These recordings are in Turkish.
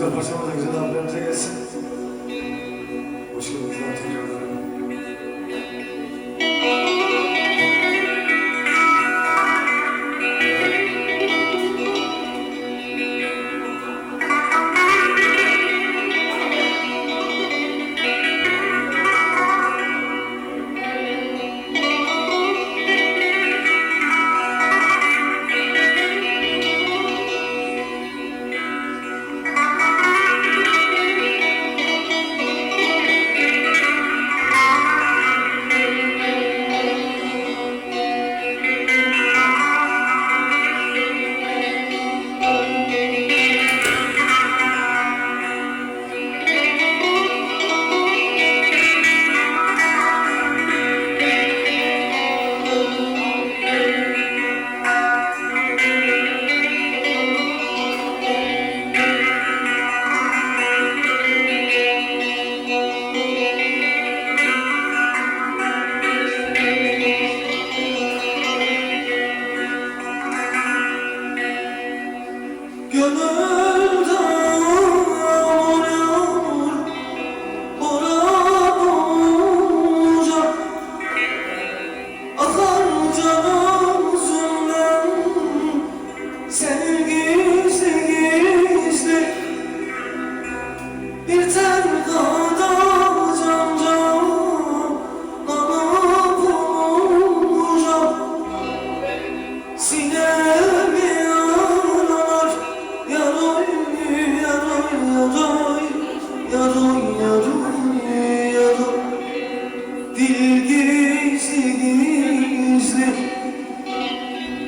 Güzel parçamız da güzel abilerimize gelsin. Hoş geldiniz tekrardan.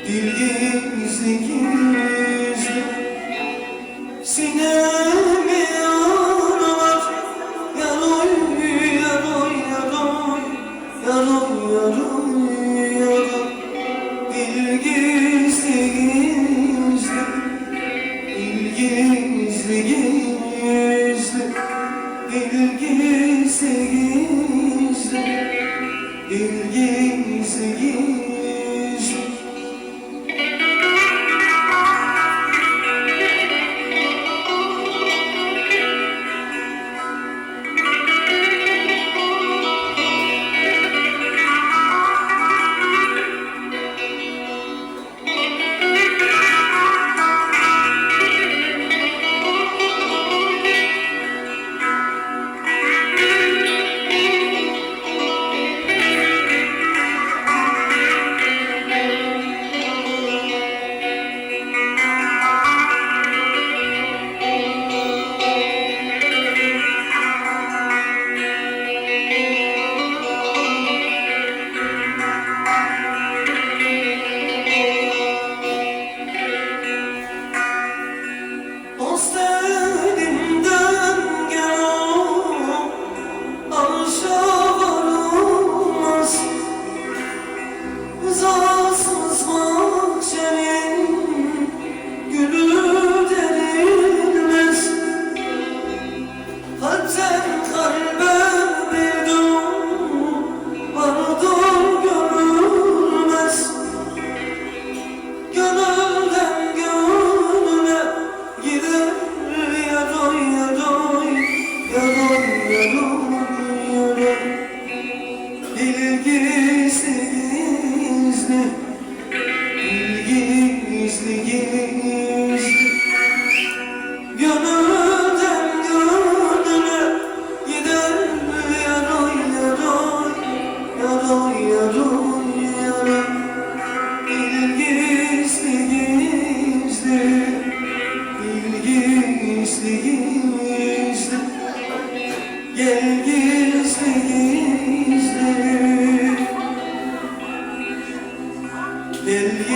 Dil gizli gizli bir gün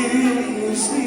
sevgisi